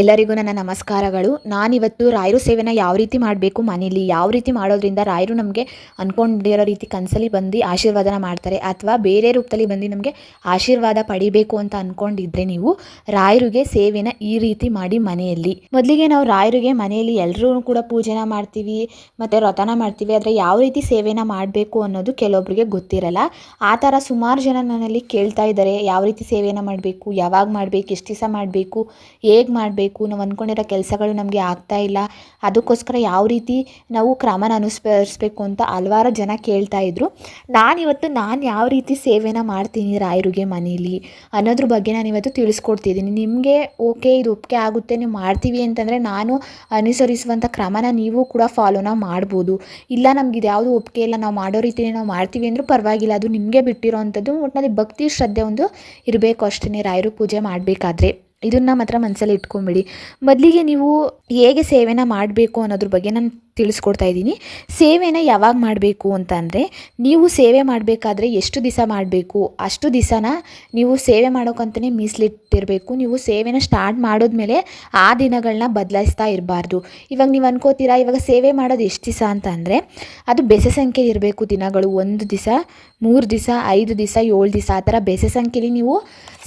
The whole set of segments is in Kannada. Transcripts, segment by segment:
ಎಲ್ಲರಿಗೂ ನನ್ನ ನಮಸ್ಕಾರಗಳು. ನಾನಿವತ್ತು ರಾಯರು ಸೇವೆನ ಯಾವ ರೀತಿ ಮಾಡಬೇಕು ಮನೇಲಿ ಯಾವ ರೀತಿ ಮಾಡೋದ್ರಿಂದ ರಾಯರು ನಮಗೆ ಅಂದ್ಕೊಂಡಿರೋ ರೀತಿ ಕನಸಲ್ಲಿ ಬಂದು ಆಶೀರ್ವಾದನ ಮಾಡ್ತಾರೆ ಅಥವಾ ಬೇರೆ ರೂಪದಲ್ಲಿ ಬಂದು ನಮಗೆ ಆಶೀರ್ವಾದ ಪಡಿಬೇಕು ಅಂತ ಅಂದ್ಕೊಂಡಿದ್ರೆ ನೀವು ರಾಯರಿಗೆ ಸೇವೆನ ಈ ರೀತಿ ಮಾಡಿ ಮನೆಯಲ್ಲಿ. ಮೊದಲಿಗೆ ನಾವು ರಾಯರಿಗೆ ಮನೆಯಲ್ಲಿ ಎಲ್ಲರೂ ಕೂಡ ಪೂಜೆನ ಮಾಡ್ತೀವಿ, ಮತ್ತು ವ್ರತನ ಮಾಡ್ತೀವಿ, ಆದರೆ ಯಾವ ರೀತಿ ಸೇವೆನ ಮಾಡಬೇಕು ಅನ್ನೋದು ಕೆಲವೊಬ್ಬರಿಗೆ ಗೊತ್ತಿರಲ್ಲ. ಆ ಥರ ಸುಮಾರು ಜನ ನನ್ನಲ್ಲಿ ಕೇಳ್ತಾ ಇದ್ದಾರೆ, ಯಾವ ರೀತಿ ಸೇವೆನ ಮಾಡಬೇಕು, ಯಾವಾಗ ಮಾಡಬೇಕು, ಎಷ್ಟು ದಿವಸ ಮಾಡಬೇಕು, ಹೇಗೆ ಮಾಡಬೇಕು ನಾವು ಅಂದ್ಕೊಂಡಿರೋ ಕೆಲಸಗಳು ನಮಗೆ ಆಗ್ತಾ ಇಲ್ಲ. ಅದಕ್ಕೋಸ್ಕರ ಯಾವ ರೀತಿ ನಾವು ಕ್ರಮನ ಅನುಸರಿಸ್ಬೇಕು ಅಂತ ಹಲವಾರು ಜನ ಕೇಳ್ತಾ ಇದ್ರು. ನಾನಿವತ್ತು ನಾನು ಯಾವ ರೀತಿ ಸೇವೆನ ಮಾಡ್ತೀನಿ ರಾಯರಿಗೆ ಮನೇಲಿ ಅನ್ನೋದ್ರ ಬಗ್ಗೆ ನಾನು ಇವತ್ತು ತಿಳಿಸ್ಕೊಡ್ತಿದ್ದೀನಿ. ನಿಮಗೆ ಓಕೆ, ಇದು ಒಪ್ಪಿಗೆ ಆಗುತ್ತೆ, ನೀವು ಮಾಡ್ತೀವಿ ಅಂತಂದರೆ ನಾನು ಅನುಸರಿಸುವಂಥ ಕ್ರಮನ ನೀವು ಕೂಡ ಫಾಲೋನ ಮಾಡ್ಬೋದು. ಇಲ್ಲ ನಮ್ಗೆ ಇದು ಯಾವುದು ಒಪ್ಪಿಗೆ ಇಲ್ಲ, ನಾವು ಮಾಡೋ ರೀತಿನೇ ನಾವು ಮಾಡ್ತೀವಿ ಅಂದರೂ ಪರವಾಗಿಲ್ಲ. ಅದು ನಿಮಗೆ ಬಿಟ್ಟಿರೋ ಅಂಥದ್ದು ಒಟ್ಟಿನಲ್ಲಿ ಭಕ್ತಿ, ಶ್ರದ್ಧೆ ಒಂದು ಇರಬೇಕು ಅಷ್ಟೇ ರಾಯರು ಪೂಜೆ ಮಾಡಬೇಕಾದ್ರೆ. ಇದನ್ನ ಮಾತ್ರ ಮನಸ್ಸಲ್ಲಿ ಇಟ್ಕೊಂಬಿಡಿ. ಮೊದಲಿಗೆ ನೀವು ಹೇಗೆ ಸೇವೆನ ಮಾಡಬೇಕು ಅನ್ನೋದ್ರ ಬಗ್ಗೆ ನಾನು ತಿಳಿಸ್ಕೊಡ್ತಾ ಇದ್ದೀನಿ. ಸೇವೆನ ಯಾವಾಗ ಮಾಡಬೇಕು ಅಂತ ಅಂದರೆ ನೀವು ಸೇವೆ ಮಾಡಬೇಕಾದ್ರೆ ಎಷ್ಟು ದಿವಸ ಮಾಡಬೇಕು, ಅಷ್ಟು ದಿವಸನ ನೀವು ಸೇವೆ ಮಾಡೋಕ್ಕಂತಲೇ ಮೀಸಲಿಟ್ಟಿರಬೇಕು. ನೀವು ಸೇವೆನ ಸ್ಟಾರ್ಟ್ ಮಾಡಿದ್ಮೇಲೆ ಆ ದಿನಗಳನ್ನ ಬದಲಾಯಿಸ್ತಾ ಇರಬಾರ್ದು. ಇವಾಗ ನೀವು ಅನ್ಕೋತೀರಾ, ಇವಾಗ ಸೇವೆ ಮಾಡೋದು ಎಷ್ಟು ದಿವಸ ಅಂತ ಅಂದರೆ ಅದು ಬೆಸೆ ಸಂಖ್ಯೆ ಇರಬೇಕು ದಿನಗಳು. ಒಂದು ದಿವಸ, ಮೂರು ದಿವಸ, ಐದು ದಿವಸ, ಏಳು ದಿವಸ, ಆ ಥರ ಬೆಸೆ ಸಂಖ್ಯೆಲಿ ನೀವು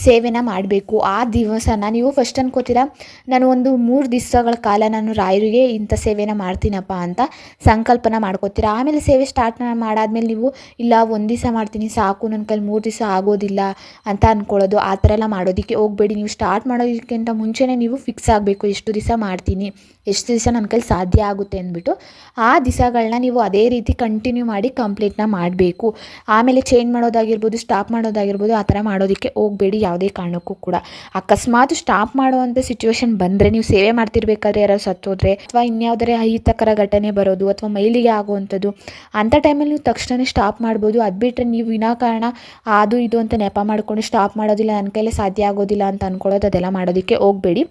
ಸೇವೆನ ಮಾಡಬೇಕು. ಆ ದಿವಸನ ನೀವು ಫಸ್ಟ್ ಅನ್ಕೋತೀರಾ, ನಾನು ಒಂದು ಮೂರು ದಿವಸಗಳ ಕಾಲ ನಾನು ರಾಯರಿಗೆ ಇಂಥ ಸೇವೆನ ಮಾಡ್ತೀನಪ್ಪ ಅಂತ ಸಂಕಲ್ಪನ ಮಾಡ್ಕೋತೀರ. ಆಮೇಲೆ ಸೇವೆ ಸ್ಟಾರ್ಟ್ ಮಾಡಾದ್ಮೇಲೆ ನೀವು, ಇಲ್ಲ ಒಂದು ದಿವಸ ಮಾಡ್ತೀನಿ, ಸಾಕು ನನ್ನ ಕೈಲಿ ಮೂರು ದಿವಸ ಆಗೋದಿಲ್ಲ ಅಂತ ಅಂದ್ಕೊಳ್ಳೋದು ಆ ಥರ ಎಲ್ಲ ಮಾಡೋದಕ್ಕೆ ಹೋಗಬೇಡಿ. ನೀವು ಸ್ಟಾರ್ಟ್ ಮಾಡೋದಕ್ಕಿಂತ ಮುಂಚೆನೇ ನೀವು ಫಿಕ್ಸ್ ಆಗಬೇಕು. ಎಷ್ಟು ದಿವಸ ಮಾಡ್ತೀನಿ, ಎಷ್ಟು ದಿವಸ ನನ್ನ ಕೈಲಿ ಸಾಧ್ಯ ಆಗುತ್ತೆ ಅಂದ್ಬಿಟ್ಟು, ಆ ದಿವಸಗಳನ್ನ ನೀವು ಅದೇ ರೀತಿ ಕಂಟಿನ್ಯೂ ಮಾಡಿ ಕಂಪ್ಲೀಟ್ನ ಮಾಡಬೇಕು. ಆಮೇಲೆ ಚೇಂಜ್ ಮಾಡೋದಾಗಿರ್ಬೋದು ಸ್ಟಾಪ್ ಮಾಡೋದಾಗಿರ್ಬೋದು, ಆ ಥರ ಮಾಡೋದಕ್ಕೆ ಹೋಗಬೇಡಿ. ಯಾವುದೇ ಕಾರಣಕ್ಕೂ ಕೂಡ. ಅಕಸ್ಮಾತ್ ಸ್ಟಾಪ್ ಮಾಡುವಂಥ ಸಿಚುವೇಶನ್ ಬಂದರೆ ನೀವು ಸೇವೆ ಮಾಡ್ತಿರ್ಬೇಕಾದ್ರೆ ಯಾರೋ ಸತ್ತೋದ್ರೆ, ಅಥವಾ ಇನ್ಯಾವುದೇ ಅಹಿತಕರ ಘಟನೆ ಬರೋದು ಅಥವಾ ಮೈಲಿಗೆ ಆಗುವಂಥದ್ದು, ಅಂಥ ಟೈಮಲ್ಲಿ ನೀವು ತಕ್ಷಣವೇ ಸ್ಟಾಪ್ ಮಾಡ್ಬೋದು. ಅದು ಬಿಟ್ಟರೆ ನೀವು ವಿನಾಕಾರಣ, ಅದು ಇದು ಅಂತ ನೆಪ ಮಾಡಿಕೊಂಡು ಸ್ಟಾಪ್ ಮಾಡೋದಿಲ್ಲ ನನ್ನ ಕೈಲೇ ಸಾಧ್ಯ ಆಗೋದಿಲ್ಲ ಅಂತ ಅಂದ್ಕೊಳ್ಳೋದು ಅದೆಲ್ಲ ಮಾಡೋದಕ್ಕೆ ಹೋಗಬೇಡಿ.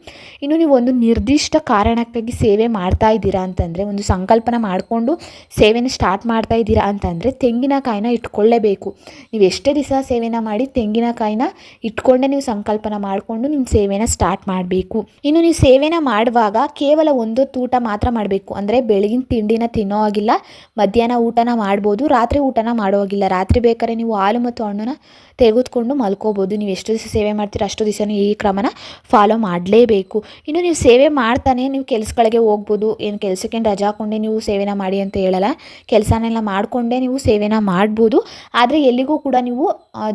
ಇನ್ನು ನೀವು ಒಂದು ನಿರ್ದಿಷ್ಟ ಕಾರಣಕ್ಕಾಗಿ ಸೇವೆ ಮಾಡ್ತಾ ಇದ್ದೀರಾ ಅಂತಂದರೆ, ಒಂದು ಸಂಕಲ್ಪನ ಮಾಡಿಕೊಂಡು ಸೇವೆನ ಸ್ಟಾರ್ಟ್ ಮಾಡ್ತಾ ಇದ್ದೀರಾ ಅಂತಂದರೆ ತೆಂಗಿನಕಾಯಿನ ಇಟ್ಕೊಳ್ಳೇಬೇಕು. ನೀವು ಎಷ್ಟೇ ದಿವಸ ಸೇವೆನ ಮಾಡಿ ತೆಂಗಿನಕಾಯಿನ ಇಟ್ಕೊಂಡೇ ನೀವು ಸಂಕಲ್ಪನ ಮಾಡಿಕೊಂಡು ನಿಮ್ಮ ಸೇವೆನ ಸ್ಟಾರ್ಟ್ ಮಾಡಬೇಕು. ಇನ್ನು ನೀವು ಸೇವೆನ ಮಾಡುವಾಗ ಕೇವಲ ಒಂದು ಊಟ ಮಾತ್ರ ಮಾಡಬೇಕು. ಅಂದರೆ ಬೆಳಗಿನ ತಿಂಡಿನ ತಿನ್ನೋ ಹಾಗಿಲ್ಲ. ಮಧ್ಯಾಹ್ನ ಊಟನ ಮಾಡ್ಬೋದು. ರಾತ್ರಿ ಊಟನ ಮಾಡೋ ಹಾಗಿಲ್ಲ. ರಾತ್ರಿ ಬೇಕಾದ್ರೆ ನೀವು ಹಾಲು ಮತ್ತು ಹಣ್ಣನ್ನ ತೆಗೆದುಕೊಂಡು ಮಲ್ಕೋಬೋದು. ನೀವು ಎಷ್ಟು ದಿವಸ ಸೇವೆ ಮಾಡ್ತೀರ ಅಷ್ಟು ದಿವಸ ಈ ಕ್ರಮನ ಫಾಲೋ ಮಾಡಲೇಬೇಕು. ಇನ್ನು ನೀವು ಸೇವೆ ಮಾಡ್ತಾನೆ ನೀವು ಕೆಲಸಗಳಿಗೆ ಹೋಗ್ಬೋದು. ಏನು ಕೆಲಸಕ್ಕೆ ರಜಾ ಹಾಕೊಂಡೆ ನೀವು ಸೇವೆನ ಮಾಡಿ ಅಂತ ಹೇಳಲ್ಲ. ಕೆಲಸನೆಲ್ಲ ಮಾಡಿಕೊಂಡೇ ನೀವು ಸೇವೆನ ಮಾಡ್ಬೋದು. ಆದರೆ ಎಲ್ಲಿಗೂ ಕೂಡ ನೀವು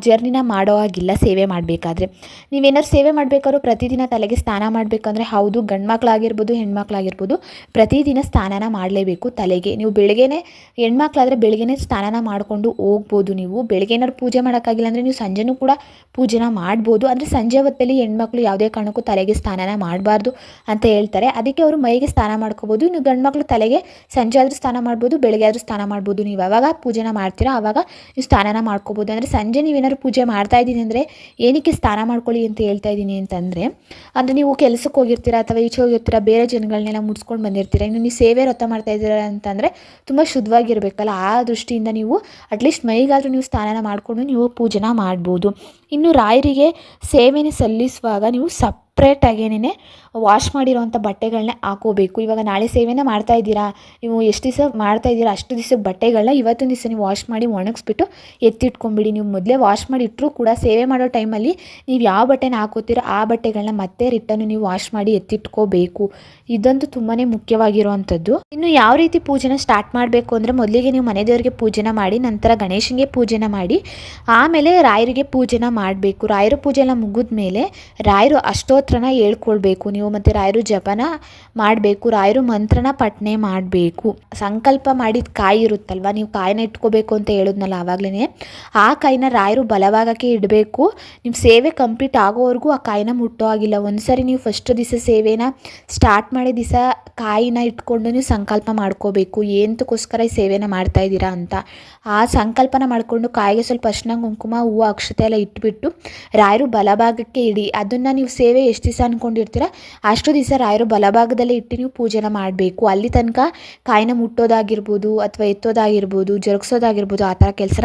ಜರ್ನಿನ ಮಾಡೋ ಹಾಗಿಲ್ಲ ಸೇವೆ ಮಾಡಬೇಕಾದ್ರೆ. ನೀವೇನಾದ್ರು ಸೇವೆ ಮಾಡಬೇಕಾದ್ರೂ ಪ್ರತಿದಿನ ತಲೆಗೆ ಸ್ನಾನ ಮಾಡಬೇಕಂದ್ರೆ ಹೌದು. ಗಂಡು ಮಕ್ಕಳಾಗಿರ್ಬೋದು ಹೆಣ್ಮಕ್ಳಾಗಿರ್ಬೋದು, ಪ್ರತಿದಿನ ಸ್ನಾನನ ಮಾಡಲೇಬೇಕು ತಲೆಗೆ. ನೀವು ಬೆಳಗ್ಗೆನೇ ಹೆಣ್ಮಕ್ಳಾದರೆ ಬೆಳಗ್ಗೆನೇ ಸ್ನಾನ ಮಾಡಿಕೊಂಡು ಹೋಗ್ಬೋದು ನೀವು. ಬೆಳಗ್ಗೆ ಏನಾದ್ರು ಪೂಜೆ ಮಾಡೋಕ್ಕಾಗಿಲ್ಲ ಅಂದರೆ ನೀವು ಸಂಜೆನೂ ಕೂಡ ಪೂಜೆನ ಮಾಡ್ಬೋದು. ಅಂದರೆ ಸಂಜೆ ಹೊತ್ತಲ್ಲಿ ಹೆಣ್ಮಕ್ಳು ಯಾವುದೇ ಕಾರಣಕ್ಕೂ ತಲೆಗೆ ಸ್ನಾನ ಮಾಡಬಾರ್ದು ಅಂತ ಹೇಳ್ತಾರೆ. ಅದಕ್ಕೆ ಅವರು ಮೈಗೆ ಸ್ನಾನ ಮಾಡ್ಕೋಬೋದು. ನೀವು ಗಂಡು ತಲೆಗೆ ಸಂಜೆ ಆದರೂ ಸ್ನಾನ ಮಾಡ್ಬೋದು ಬೆಳಗ್ಗೆ ಆದರೂ ಸ್ನಾನ ಮಾಡ್ಬೋದು. ನೀವು ಯಾವಾಗ ಪೂಜೆನ ಮಾಡ್ತೀರಾ ಆವಾಗ ನೀವು ಸ್ನಾನ ಮಾಡ್ಕೋಬೋದು. ಅಂದರೆ ಸಂಜೆ ನೀವೇನಾದ್ರು ಪೂಜೆ ಮಾಡ್ತಾ ಇದ್ದೀನಿ ಅಂದರೆ ಏನಕ್ಕೆ ಸ್ನಾನ ಮಾಡ್ಕೊಳ್ಳಿ ಅಂತ ಹೇಳ್ತಾ ಇದ್ದೀನಿ ಅಂತಂದರೆ, ಅಂದರೆ ನೀವು ಕೆಲಸಕ್ಕೆ ಹೋಗಿರ್ತೀರಾ ಅಥವಾ ಈಚೆ ಹೋಗಿರ್ತೀರಾ, ಬೇರೆ ಜನಗಳನ್ನೆಲ್ಲ ಮುಡ್ಸ್ಕೊಂಡು ಬಂದಿರ್ತೀರಾ, ಇನ್ನು ನೀವು ಸೇವೆ ವ್ರತ ಮಾಡ್ತಾ ಇದ್ದೀರಾ ಅಂತಂದರೆ ತುಂಬ ಶುದ್ಧವಾಗಿರಬೇಕಲ್ಲ. ಆ ದೃಷ್ಟಿಯಿಂದ ನೀವು ಅಟ್ಲೀಸ್ಟ್ ಮೈಗಾದರೂ ನೀವು ಸ್ನಾನ ಮಾಡಿಕೊಂಡು ನೀವು ಪೂಜೆನ ಮಾಡ್ಬೋದು. ಇನ್ನು ರಾಯರಿಗೆ ಸೇವೆನೆ ಸಲ್ಲಿಸುವಾಗ ನೀವು ಸಪ್ರೇಟಾಗೇನೆ ವಾಶ್ ಮಾಡಿರೋವಂಥ ಬಟ್ಟೆಗಳನ್ನ ಹಾಕೋಬೇಕು. ಇವಾಗ ನಾಳೆ ಸೇವೆನೇ ಮಾಡ್ತಾ ಇದ್ದೀರಾ? ನೀವು ಎಷ್ಟು ದಿವಸ ಮಾಡ್ತಾ ಇದ್ದೀರಾ? ಅಷ್ಟು ದಿವಸ ಬಟ್ಟೆಗಳನ್ನ ಇವತ್ತೊಂದು ದಿವಸ ನೀವು ವಾಶ್ ಮಾಡಿ ಒಣಗಿಸ್ಬಿಟ್ಟು ಎತ್ತಿಟ್ಕೊಂಬಿಡಿ. ನೀವು ಮೊದಲೇ ವಾಶ್ ಮಾಡಿ ಇಟ್ಟರೂ ಕೂಡ ಸೇವೆ ಮಾಡೋ ಟೈಮಲ್ಲಿ ನೀವು ಯಾವ ಬಟ್ಟೆನ ಹಾಕೋತೀರೋ ಆ ಬಟ್ಟೆಗಳನ್ನ ಮತ್ತೆ ರಿಟರ್ನ್ ನೀವು ವಾಶ್ ಮಾಡಿ ಎತ್ತಿಟ್ಕೋಬೇಕು. ಇದಂತೂ ತುಂಬಾ ಮುಖ್ಯವಾಗಿರುವಂಥದ್ದು. ಇನ್ನು ಯಾವ ರೀತಿ ಪೂಜೆನ ಸ್ಟಾರ್ಟ್ ಮಾಡಬೇಕು ಅಂದರೆ ಮೊದಲಿಗೆ ನೀವು ಮನೆ ದೇವರಿಗೆ ಪೂಜೆನ ಮಾಡಿ, ನಂತರ ಗಣೇಶನಿಗೆ ಪೂಜೆನ ಮಾಡಿ, ಆಮೇಲೆ ರಾಯರಿಗೆ ಪೂಜೆನ ಮಾಡಬೇಕು. ರಾಯರ ಪೂಜೆ ಎಲ್ಲ ಮುಗಿದ ಮೇಲೆ ರಾಯರು ಅಷ್ಟೋತ್ರನ ಹೇಳ್ಕೊಳ್ಬೇಕು. ನೀವು ಮತ್ತು ರಾಯರು ಜಪನ ಮಾಡಬೇಕು. ರಾಯರು ಮಂತ್ರನ ಪಠನೆ ಮಾಡಬೇಕು. ಸಂಕಲ್ಪ ಮಾಡಿದ ಕಾಯಿ ಇರುತ್ತಲ್ವ? ನೀವು ಕಾಯಿನ ಇಟ್ಕೋಬೇಕು ಅಂತ ಹೇಳಿದ್ನಲ್ಲ ಆವಾಗಲೇ ಆ ಕಾಯಿನ ರಾಯರು ಬಲಭಾಗಕ್ಕೆ ಇಡಬೇಕು. ನಿಮ್ಮ ಸೇವೆ ಕಂಪ್ಲೀಟ್ ಆಗೋವರೆಗೂ ಆ ಕಾಯಿನ ಮುಟ್ಟೋ ಆಗಿಲ್ಲ ಒಂದು ಸರಿ ನೀವು ಫಸ್ಟ್ ದಿವಸ ಸೇವೆನ ಸ್ಟಾರ್ಟ್ ಮಾಡಿದ ದಿವಸ ಕಾಯಿನ ಇಟ್ಕೊಂಡು ನೀವು ಸಂಕಲ್ಪ ಮಾಡ್ಕೋಬೇಕು. ಏನಕ್ಕೋಸ್ಕರ ಈ ಸೇವೆನ ಮಾಡ್ತಾ ಇದ್ದೀರಾ ಅಂತ. ಆ ಸಂಕಲ್ಪನ ಮಾಡಿಕೊಂಡು ಕಾಯಿಗೆ ಸ್ವಲ್ಪ ಅರ್ಶಿನ, ಕುಂಕುಮ, ಹೂವು, ಅಕ್ಷತೆ ಎಲ್ಲ ಇಟ್ಬಿಟ್ಟು ರಾಯರು ಬಲಭಾಗಕ್ಕೆ ಇಡಿ. ಅದನ್ನು ನೀವು ಸೇವೆ ಎಷ್ಟು ದಿವಸ ಅಂದ್ಕೊಂಡಿರ್ತೀರ ಅಷ್ಟು ದಿವಸ ರಾಯರು ಬಲಭಾಗದಲ್ಲೇ ಇಟ್ಟು ನೀವು ಪೂಜೆನ ಮಾಡಬೇಕು. ಅಲ್ಲಿ ತನಕ ಕಾಯಿನ ಮುಟ್ಟೋದಾಗಿರ್ಬೋದು ಅಥವಾ ಎತ್ತೋದಾಗಿರ್ಬೋದು, ಜರುಗಿಸೋದಾಗಿರ್ಬೋದು, ಆ ಥರ ಕೆಲಸ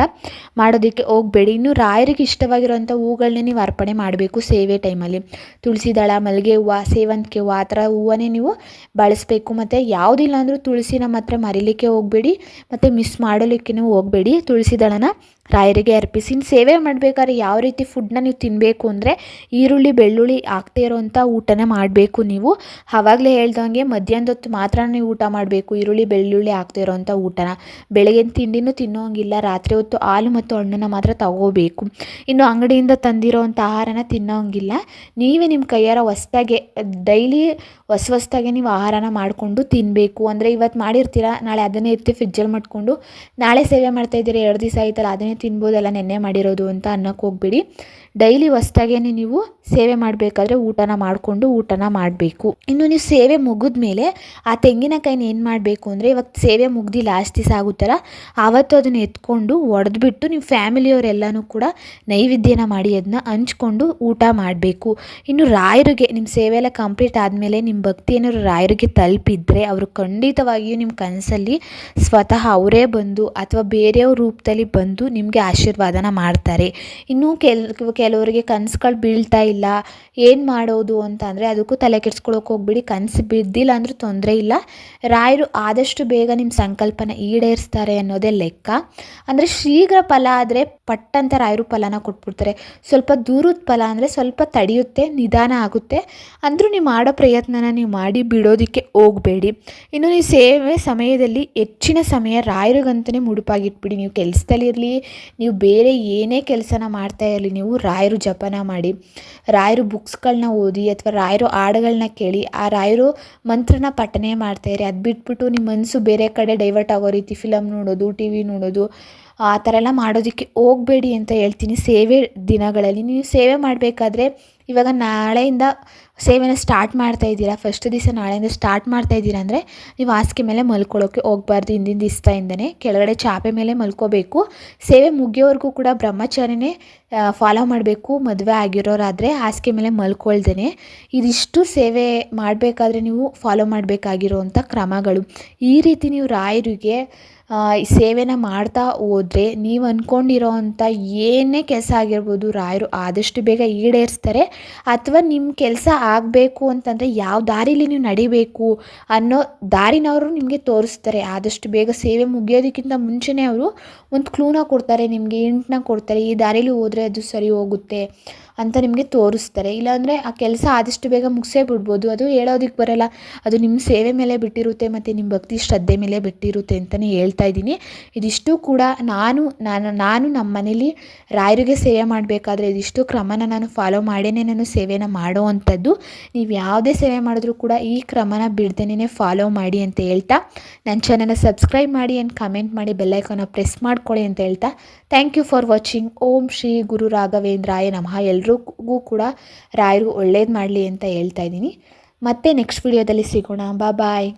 ಮಾಡೋದಕ್ಕೆ ಹೋಗಬೇಡಿ. ಇನ್ನು ರಾಯರಿಗೆ ಇಷ್ಟವಾಗಿರುವಂಥ ಹೂಗಳನ್ನೇ ನೀವು ಅರ್ಪಣೆ ಮಾಡಬೇಕು ಸೇವೆ ಟೈಮಲ್ಲಿ. ತುಳಸಿ ದಳ, ಮಲ್ಲಿಗೆ ಹೂವು, ಸೇವಂತಿಗೆ ಹೂವು, ಆ ಥರ ಹೂವನ್ನೇ ನೀವು ಬಳಸಬೇಕು. ಮತ್ತು ಯಾವುದಿಲ್ಲ ಅಂದರೂ ತುಳಸಿನ ಮಾತ್ರ ಮರಿಲಿಕ್ಕೆ ಹೋಗಬೇಡಿ. ಮತ್ತು ಮಿಸ್ ಮಾಡಲಿಕ್ಕೆ ಹೋಗಬೇಡಿ. ತುಳಸಿ ದಳನ ರಾಯರಿಗೆ ಅರ್ಪಿಸಿ, ಇನ್ನು ಸೇವೆ ಮಾಡಬೇಕಾದ್ರೆ ಯಾವ ರೀತಿ ಫುಡ್ನ ನೀವು ತಿನ್ನಬೇಕು ಅಂದರೆ ಈರುಳ್ಳಿ, ಬೆಳ್ಳುಳ್ಳಿ ಆಗ್ತಾ ಇರೋವಂಥ ಊಟನೇ ಮಾಡಬೇಕು ನೀವು. ಆವಾಗಲೇ ಹೇಳ್ದಂಗೆ ಮಧ್ಯಾಹ್ನದ ಹೊತ್ತು ಮಾತ್ರ ನೀವು ಊಟ ಮಾಡಬೇಕು, ಈರುಳ್ಳಿ, ಬೆಳ್ಳುಳ್ಳಿ ಆಗ್ತಾ ಇರೋವಂಥ ಊಟನ. ಬೆಳಗಿನ ತಿಂಡಿನೂ ತಿನ್ನೋಂಗಿಲ್ಲ, ರಾತ್ರಿ ಹೊತ್ತು ಹಾಲು ಮತ್ತು ಹಣ್ಣನ್ನು ಮಾತ್ರ ತಗೋಬೇಕು. ಇನ್ನು ಅಂಗಡಿಯಿಂದ ತಂದಿರೋವಂಥ ಆಹಾರನ ತಿನ್ನೋಂಗಿಲ್ಲ. ನೀವೇ ನಿಮ್ಮ ಕೈಯಾರ ಹೊಸ್ದಾಗೆ, ಡೈಲಿ ಹೊಸ ಹೊಸ್ದಾಗೆ ನೀವು ಆಹಾರನ ಮಾಡಿಕೊಂಡು ತಿನ್ನಬೇಕು ಅಂದರೆ ಇವತ್ತು ಮಾಡಿರ್ತೀರ, ನಾಳೆ ಅದನ್ನೇ ಇರ್ತೀವಿ ಫ್ರಿಜ್ಜಲ್ಲಿ ಮಾಡಿಕೊಂಡು ನಾಳೆ ಸೇವೆ ಮಾಡ್ತಾ ಎರಡು ದಿವಸ ಆಯ್ತಲ್ಲ, ಅದನ್ನೇ ತಿನ್ಬೋದಲ್ಲ ನೆನ್ನೆ ಮಾಡಿರೋದು ಅಂತ ಅನ್ನೋಕ್ಕೆ ಹೋಗ್ಬೇಡಿ. ಡೈಲಿ ಹೊಸ್ದಾಗೇ ನೀವು ಸೇವೆ ಮಾಡಬೇಕಾದ್ರೆ ಊಟನ ಮಾಡಿಕೊಂಡು ಊಟನ ಮಾಡಬೇಕು. ಇನ್ನು ನೀವು ಸೇವೆ ಮುಗಿದ ಮೇಲೆ ಆ ತೆಂಗಿನಕಾಯಿನ ಏನು ಮಾಡಬೇಕು ಅಂದರೆ ಇವಾಗ ಸೇವೆ ಮುಗ್ದು ಲಾಸ್ಟ್ ದಿವಸ ಆಗುತ್ತಲ್ಲ ಆವತ್ತು ಅದನ್ನು ಎತ್ಕೊಂಡು ಒಡೆದ್ಬಿಟ್ಟು ನೀವು ಫ್ಯಾಮಿಲಿಯವರೆಲ್ಲನೂ ಕೂಡ ನೈವೇದ್ಯನ ಮಾಡಿ ಅದನ್ನ ಹಂಚ್ಕೊಂಡು ಊಟ ಮಾಡಬೇಕು. ಇನ್ನು ರಾಯರಿಗೆ ನಿಮ್ಮ ಸೇವೆ ಎಲ್ಲ ಕಂಪ್ಲೀಟ್ ಆದಮೇಲೆ ನಿಮ್ಮ ಭಕ್ತಿ ಏನಾದ್ರು ರಾಯರಿಗೆ ತಲುಪಿದ್ರೆ ಅವರು ಖಂಡಿತವಾಗಿಯೂ ನಿಮ್ಮ ಕನಸಲ್ಲಿ ಸ್ವತಃ ಅವರೇ ಬಂದು ಅಥವಾ ಬೇರೆಯವ್ರ ರೂಪದಲ್ಲಿ ಬಂದು ನಿಮಗೆ ಆಶೀರ್ವಾದನ ಮಾಡ್ತಾರೆ. ಇನ್ನು ಕೆಲ್ ಕೆಲವರಿಗೆ ಕನಸುಗಳು ಬೀಳ್ತಾ ಇಲ್ಲ, ಏನು ಮಾಡೋದು ಅಂತ ಅಂದರೆ ಅದಕ್ಕೂ ತಲೆ ಕೆಡ್ಸ್ಕೊಳಕ್ಕೆ ಹೋಗ್ಬಿಡಿ, ಕನಸು ಬಿದ್ದಿಲ್ಲ ಅಂದರೂ ತೊಂದರೆ ಇಲ್ಲ. ರಾಯರು ಆದಷ್ಟು ಬೇಗ ನಿಮ್ಮ ಸಂಕಲ್ಪನ ಈಡೇರಿಸ್ತಾರೆ ಅನ್ನೋದೇ ಲೆಕ್ಕ. ಅಂದರೆ ಶೀಘ್ರ ಫಲ ಆದರೆ ಪಟ್ಟಂತ ರಾಯರು ಫಲನ ಕೊಟ್ಬಿಡ್ತಾರೆ. ಸ್ವಲ್ಪ ದೂರದ ಫಲ ಅಂದರೆ ಸ್ವಲ್ಪ ತಡೆಯುತ್ತೆ, ನಿಧಾನ ಆಗುತ್ತೆ. ಅಂದರೂ ನೀವು ಮಾಡೋ ಪ್ರಯತ್ನನ ನೀವು ಮಾಡಿ ಬಿಡೋದಕ್ಕೆ ಹೋಗಬೇಡಿ. ಇನ್ನು ನೀವು ಸೇವೆ ಸಮಯದಲ್ಲಿ ಹೆಚ್ಚಿನ ಸಮಯ ರಾಯರಿಗಂತಲೇ ಮುಡುಪಾಗಿಟ್ಬಿಡಿ. ನೀವು ಕೆಲಸದಲ್ಲಿರಲಿ, ನೀವು ಬೇರೆ ಏನೇ ಕೆಲಸನ ಮಾಡ್ತಾ ಇರಲಿ, ನೀವು ರಾಯರು ಜಪನ ಮಾಡಿ, ರಾಯರು ಬುಕ್ಸ್ಗಳನ್ನ ಓದಿ ಅಥವಾ ರಾಯರು ಹಾಡುಗಳನ್ನ ಕೇಳಿ, ಆ ರಾಯರು ಮಂತ್ರನ ಪಠನೆ ಮಾಡ್ತಾಯಿರಿ ಅದು ಬಿಟ್ಬಿಟ್ಟು ನಿಮ್ಮ ಮನಸ್ಸು ಬೇರೆ ಕಡೆ ಡೈವರ್ಟ್ ಆಗೋ ರೀತಿ ಫಿಲಮ್ ನೋಡೋದು ಟಿ ವಿ ನೋಡೋದು, ಆ ಥರ ಎಲ್ಲ ಮಾಡೋದಕ್ಕೆ ಹೋಗಬೇಡಿ ಅಂತ ಹೇಳ್ತೀನಿ. ಸೇವೆ ದಿನಗಳಲ್ಲಿ ನೀವು ಸೇವೆ ಮಾಡಬೇಕಾದ್ರೆ ಇವಾಗ ನಾಳೆಯಿಂದ ಸೇವೆನ ಸ್ಟಾರ್ಟ್ ಮಾಡ್ತಾ ಇದ್ದೀರಾ? ಫಸ್ಟ್ ದಿವಸ ನಾಳೆಯಿಂದ ಸ್ಟಾರ್ಟ್ ಮಾಡ್ತಾ ಇದ್ದೀರಾ ಅಂದರೆ ನೀವು ಹಾಸಿಗೆ ಮೇಲೆ ಮಲ್ಕೊಳ್ಳೋಕ್ಕೆ ಹೋಗ್ಬಾರ್ದು ಹಿಂದಿನ ದಿವಸದಿಂದನೇ. ಕೆಳಗಡೆ ಚಾಪೆ ಮೇಲೆ ಮಲ್ಕೋಬೇಕು. ಸೇವೆ ಮುಗಿಯೋವರೆಗೂ ಕೂಡ ಬ್ರಹ್ಮಚಾರಿನೇ ಫಾಲೋ ಮಾಡಬೇಕು. ಮದುವೆ ಆಗಿರೋರಾದರೆ ಹಾಸಿಗೆ ಮೇಲೆ ಮಲ್ಕೊಳ್ದೇ ಇದಿಷ್ಟು ಸೇವೆ ಮಾಡಬೇಕಾದ್ರೆ ನೀವು ಫಾಲೋ ಮಾಡಬೇಕಾಗಿರೋವಂಥ ಕ್ರಮಗಳು. ಈ ರೀತಿ ನೀವು ರಾಯರಿಗೆ ಈ ಸೇವೆನ ಮಾಡ್ತಾ ಹೋದರೆ ನೀವು ಅಂದ್ಕೊಂಡಿರೋ ಅಂಥ ಏನೇ ಕೆಲಸ ಆಗಿರ್ಬೋದು ರಾಯರು ಆದಷ್ಟು ಬೇಗ ಈಡೇರಿಸ್ತಾರೆ. ಅಥವಾ ನಿಮ್ಮ ಕೆಲಸ ಆಗಬೇಕು ಅಂತಂದರೆ ಯಾವ ದಾರಿಲಿ ನೀವು ನಡಿಬೇಕು ಅನ್ನೋ ದಾರಿನವರು ನಿಮಗೆ ತೋರಿಸ್ತಾರೆ. ಆದಷ್ಟು ಬೇಗ ಸೇವೆ ಮುಗಿಯೋದಕ್ಕಿಂತ ಮುಂಚೆನೇ ಅವರು ಒಂದು ಕ್ಲೂನ ಕೊಡ್ತಾರೆ, ನಿಮಗೆ ಇಂಟನ್ನ ಕೊಡ್ತಾರೆ, ಈ ದಾರಿಲಿ ಹೋದರೆ ಅದು ಸರಿ ಹೋಗುತ್ತೆ. ಅಂತ ನಿಮಗೆ ತೋರಿಸ್ತಾರೆ. ಇಲ್ಲಾಂದರೆ ಆ ಕೆಲಸ ಆದಷ್ಟು ಬೇಗ ಮುಗಿಸೇ ಬಿಡ್ಬೋದು. ಅದು ಹೇಳೋದಕ್ಕೆ ಬರಲ್ಲ. ಅದು ನಿಮ್ಮ ಸೇವೆ ಮೇಲೆ ಬಿಟ್ಟಿರುತ್ತೆ ಮತ್ತು ನಿಮ್ಮ ಭಕ್ತಿ ಶ್ರದ್ಧೆ ಮೇಲೆ ಬಿಟ್ಟಿರುತ್ತೆ ಅಂತಲೇ ಹೇಳ್ತಾ ಇದ್ದೀನಿ. ಇದಿಷ್ಟು ಕೂಡ ನಾನು ನಾನು ನಾನು ನಮ್ಮ ಮನೇಲಿ ರಾಯರಿಗೆ ಸೇವೆ ಮಾಡಬೇಕಾದ್ರೆ ಇದಿಷ್ಟು ಕ್ರಮನ ನಾನು ಫಾಲೋ ಮಾಡೇ ನಾನು ಸೇವೆನ ಮಾಡೋ ಅಂಥದ್ದು. ನೀವು ಯಾವುದೇ ಸೇವೆ ಮಾಡಿದ್ರೂ ಕೂಡ ಈ ಕ್ರಮನ ಬಿಡ್ದೇನೆ ಫಾಲೋ ಮಾಡಿ ಅಂತ ಹೇಳ್ತಾ ನನ್ನ ಚಾನಲ್ನ ಸಬ್ಸ್ಕ್ರೈಬ್ ಮಾಡಿ ಆ್ಯಂಡ್ ಕಮೆಂಟ್ ಮಾಡಿ ಬೆಲ್ಲೈಕನ್ನ ಪ್ರೆಸ್ ಮಾಡ್ಕೊಳ್ಳಿ ಅಂತ ಹೇಳ್ತಾ thank you for watching Om Shri Guru ರಾಘವೇಂದ್ರಾಯ ನಮಃ ಎಲ್ರಿಗೂ ಕೂಡ ರಾಯರು ಒಳ್ಳೇದು ಮಾಡಲಿ ಅಂತ ಹೇಳ್ತಾ ಇದ್ದೀನಿ. ಮತ್ತೆ ನೆಕ್ಸ್ಟ್ ವಿಡಿಯೋದಲ್ಲಿ ಸಿಗೋಣ. ಬಾ ಬಾಯ್